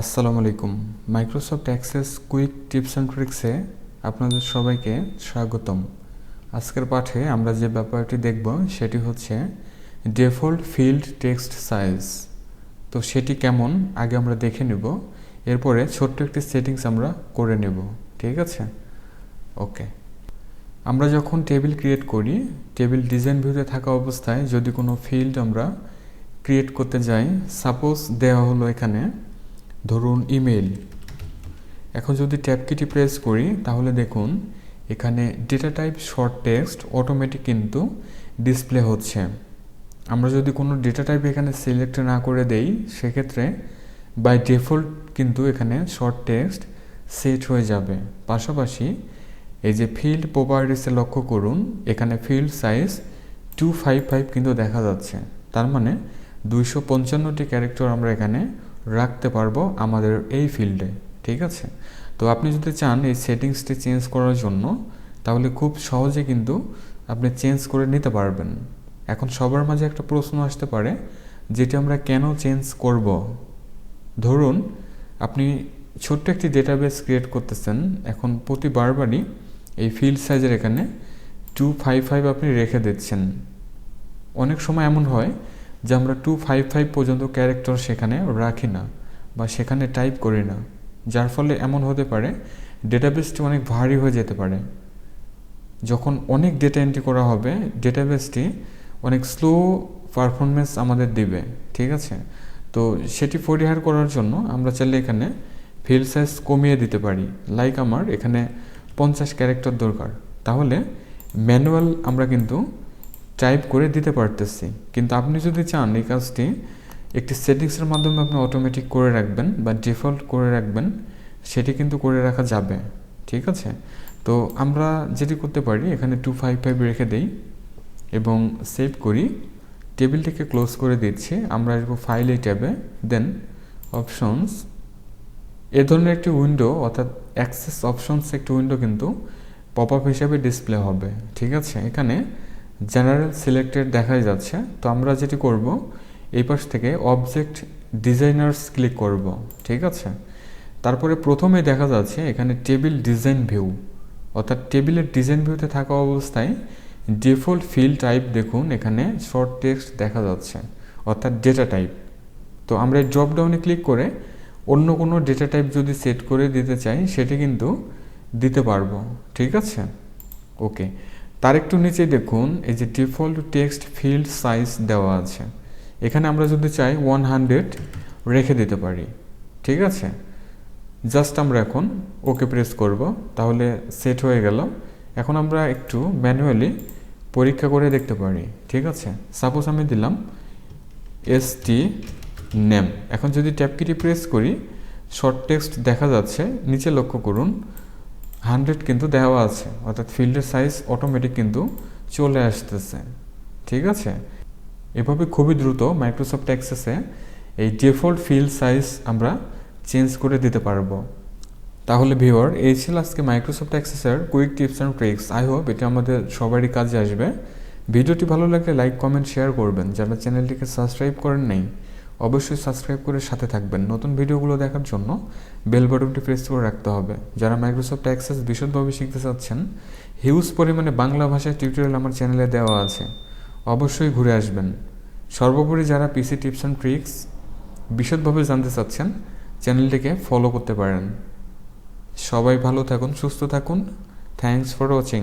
আসসালামু আলাইকুম। Microsoft Access quick tips and ট্রিক্সে আপনাদের সবাইকে স্বাগতম। আজকের পাঠে আমরা যে ব্যাপারটি দেখব সেটি হচ্ছে ডিফল্ট ফিল্ড টেক্সট সাইজ। তো সেটি কেমন আগে আমরা দেখে নেব। এরপরে ছোট্ট একটি সেটিংস আমরা করে নেব। ঠিক আছে? ওকে। আমরা যখন টেবিল ক্রিয়েট করি, টেবিল ডিজাইন ভিউতে থাকা অবস্থায় যদি কোনো ফিল্ড আমরা ক্রিয়েট করতে যাই, সাপোজ দেওয়া হলো এখানে ধরুন ইমেল এখন যদি ট্যাব কিটি প্রেস করি, তাহলে দেখুন, এখানে data type short text automatic কিন্তু ডিসপ্লে হচ্ছে। আমরা যদি কোনো ডেটা টাইপ এখানে সিলেক্ট না করে দেই, সেক্ষেত্রে বাই ডিফল্ট কিন্তু এখানে শর্ট টেক্সট সেট হয়ে যাবে। পাশাপাশি এই যে ফিল্ড প্রপার্টিসে লক্ষ্য করুন, এখানে field size two five five কিন্তু দেখা যাচ্ছে। তার মানে দুইশো পঞ্চান্নটি ক্যারেক্টার আমরা এখানে রাখতে পারব আমাদের এই ফিল্ডে, ঠিক আছে? তো আপনি যদি চান এই সেটিংসটি চেঞ্জ করার জন্য, তাহলে খুব সহজে কিন্তু আপনি চেঞ্জ করে নিতে পারবেন। এখন সবার মাঝে একটা প্রশ্ন আসতে পারে, যেটি আমরা কেন চেঞ্জ করব? ধরুন, আপনি ছোট্ট একটি ডেটাবেস ক্রিয়েট করতেছেন, এখন প্রতি বারবারই এই ফিল্ড সাইজের এখানে টু ফাইভ ফাইভ আপনি রেখে দিচ্ছেন। অনেক সময় এমন হয় যে আমরা টু ফাইভ ফাইভ পর্যন্ত ক্যারেক্টার সেখানে রাখি না বা সেখানে টাইপ করি না। যার ফলে এমন হতে পারে ডেটাবেসটি অনেক ভারী হয়ে যেতে পারে। যখন অনেক ডেটা এন্ট্রি করা হবে ডেটাবেসটি অনেক স্লো পারফরমেন্স আমাদের দিবে, ঠিক আছে? তো সেটি পরিহার করার জন্য আমরা চাইলে এখানে ফিল্ড সাইজ কমিয়ে দিতে পারি। লাইক আমার এখানে পঞ্চাশ ক্যারেক্টার দরকার। তাহলে ম্যানুয়াল আমরা কিন্তু টাইপ করে দিতে পারতেছি। কিন্তু আপনি যদি চান এই কাজটি, একটি সেটিংসের মাধ্যমে আপনি অটোমেটিক করে রাখবেন বা ডিফল্ট করে রাখবেন, সেটি কিন্তু করে রাখা যাবে। ঠিক আছে? তো আমরা যেটি করতে পারি, এখানে টু ফাইভ ফাইভ রেখে দেই এবং সেভ করি। টেবিলটিকে ক্লোজ করে দিচ্ছি। আমরা আসব ফাইল এই ট্যাবে দেন অপশনস এ ধরনের একটি উইন্ডো অর্থাৎ অ্যাক্সেস অপশনস একটি উইন্ডো কিন্তু পপ আপ হিসাবে ডিসপ্লে হবে। ঠিক আছে? এখানে জেনারেল সিলেক্টেড দেখাই যাচ্ছে। তো আমরা যেটি করব, এই পাশ থেকে অবজেক্ট ডিজাইনার্স ক্লিক করব, ঠিক আছে? তারপরে প্রথমে দেখা যাচ্ছে এখানে টেবিল ডিজাইন ভিউ। অর্থাৎ টেবিলের ডিজাইন ভিউতে থাকা অবস্থায় ডিফল্ট ফিল টাইপ দেখুন, এখানে শর্ট টেক্সট দেখা যাচ্ছে, অর্থাৎ ডেটা টাইপ। তো আমরা এই ড্রপ ডাউনে ক্লিক করে অন্য কোনো ডেটা টাইপ যদি সেট করে দিতে চাই, সেটি কিন্তু দিতে পারব, ঠিক আছে? ওকে। তার একটু নিচে দেখুন, এই যে ডিফল্ট টেক্সট ফিল্ড সাইজ দেওয়া আছে। এখানে আমরা যদি চাই ওয়ান হান্ড্রেড রেখে দিতে পারি, ঠিক আছে? জাস্ট আমরা এখন ওকে প্রেস করব, তাহলে সেট হয়ে গেল। এখন আমরা একটু ম্যানুয়ালি পরীক্ষা করে দেখতে পারি, ঠিক আছে? সাপোজ আমি দিলাম এস টি নেম এখন যদি ট্যাপকিটি প্রেস করি শর্ট টেক্সট দেখা যাচ্ছে, নিচে লক্ষ্য করুন হান্ড্রেড কিন্তু দেওয়া আছে, অর্থাৎ ফিল্ডের সাইজ অটোমেটিক কিন্তু চলে আসতেছে, ঠিক আছে? এভাবে খুবই দ্রুত মাইক্রোসফট অ্যাক্সেসে এই ডিফল্ট ফিল্ড সাইজ আমরা চেঞ্জ করে দিতে পারব। তাহলে ভিওর এই ছিল আজকে মাইক্রোসফট অ্যাক্সেসের quick tips and tricks I hope এটা আমাদের সবারই কাজে আসবে। ভিডিওটি ভালো লাগলে লাইক কমেন্ট শেয়ার করবেন। যারা চ্যানেলটিকে সাবস্ক্রাইব করেন নাই অবশ্যই সাবস্ক্রাইব করে সাথে থাকবেন। নতুন ভিডিওগুলো দেখার জন্য বেল বাটনটি প্রেস করে রাখতে হবে। যারা মাইক্রোসফট অ্যাক্সেস বিশদভাবে শিখতে চাচ্ছেন হিউজ পরিমাণে বাংলা ভাষায় টিউটোরিয়াল আমার চ্যানেলে দেওয়া আছে। অবশ্যই ঘুরে আসবেন। সর্বোপরি যারা পিসি টিপস অ্যান্ড ট্রিক্স বিশদভাবে জানতে চাচ্ছেন চ্যানেলটিকে ফলো করতে পারেন। সবাই ভালো থাকুন, সুস্থ থাকুন। Thanks for watching